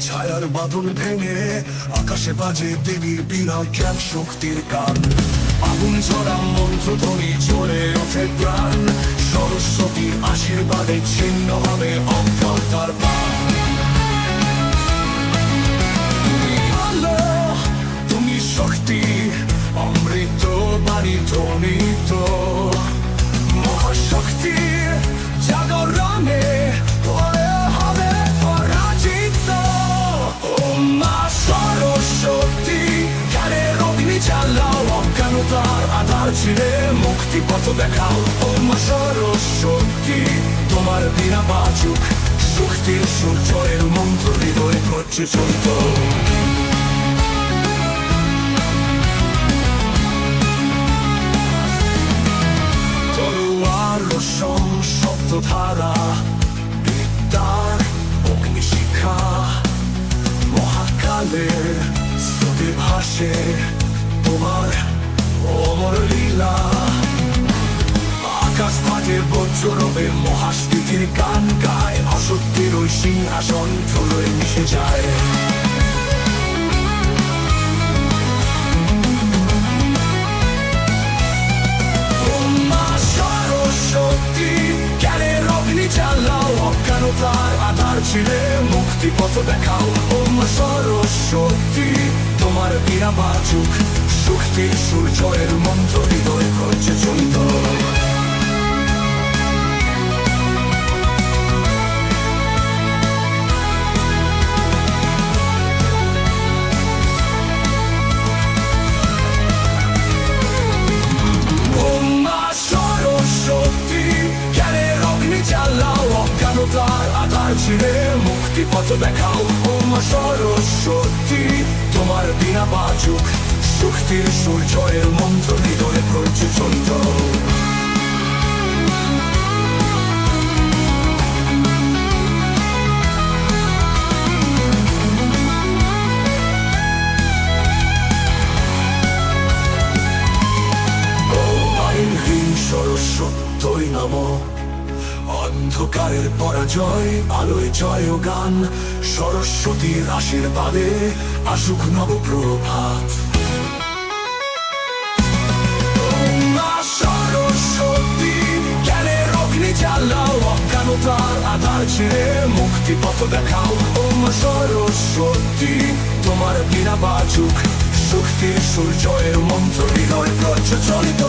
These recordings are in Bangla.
ছায়ার বাঁধন ভেঙে আকাশে বাজে দেবীর বিনা জ্ঞান শক্তির গান। আগুন ঝরা মন্ত্র ধ্বনি চলে ওঠে প্রাণ। সরস্বতীর আশীর্বাদে ছিন্ন হবে তুমি শক্তি, অমৃত বাণী ধ্বনিত। মহাশক্তি দেখাও মা সরস্বতী তোমার বিনা বাচুক শক্তির সূর্যের মন্ত্র হৃদয় করছে চলত ফাটে বজ্রবে গান গায়, অসত্যের ওই সিংহাসন ধুলোয় মিশে যায়। ছিঁড়ে মুক্তি পথ দেখাও। ও মা সরস্বতী তোমার বিনা বাচুক, শক্তির সূর্যের মন্ত্র হৃদয় করছে চলিত পথ দেখাও ও মা সরস্বতী তোমার বিনা বাচুক শক্তির সূর্যের মন্ত্র হৃদয়ে করছে চলিত অন্ধকারের পরাজয়, আলোয় জয় ও গান সরস্বতীর আশীর্বাদে আসুক নবপ্রভাত। অজ্ঞানতার আধার ছেড়ে মুক্তি পথ দেখাও। ও মা সরস্বতী, তোমার বিনা বাচুক, শক্তির সূর্যের মন্ত্র হৃদয় প্রচলিত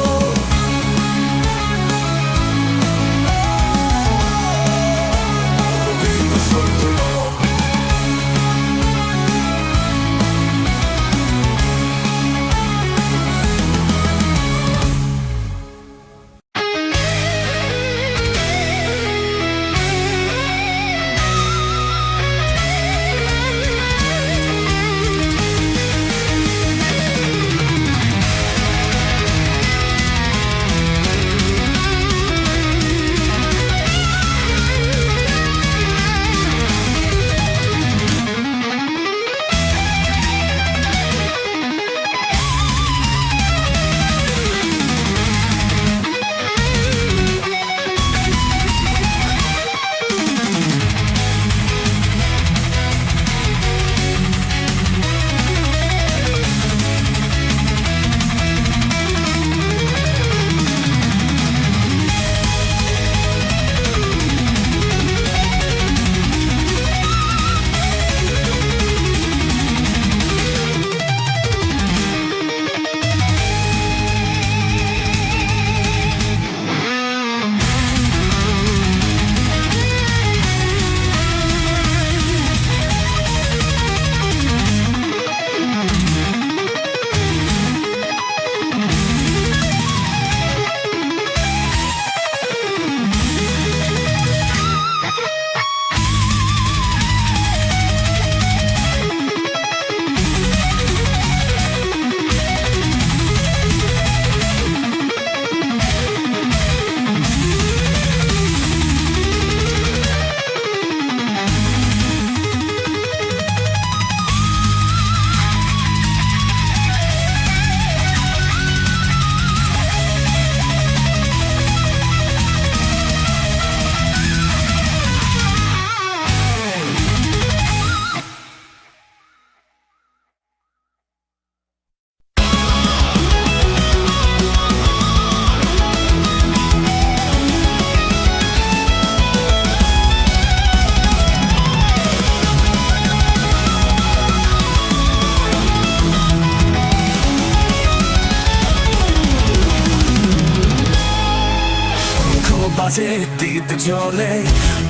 জলে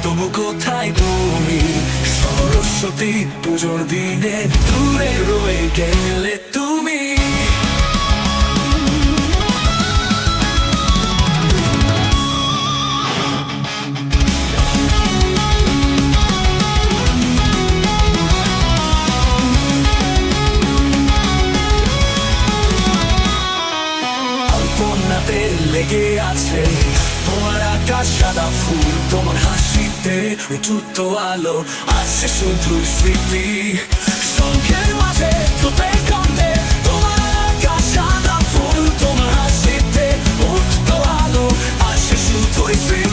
তবু কোথায় তুমি? সরস্বতী পুজোর দিনে দূরে আছে। তোমার আকাশ সাদা ফুল, তোমার হাসিতে চুত্ত আলো আছে শুধু স্মৃতি। সঙ্গের মাঝে তোদের কান্দে তোমার আকাশ সাদা ফুল, তোমার হাসিতে উঠত আলো আছে শুধু স্মৃতি।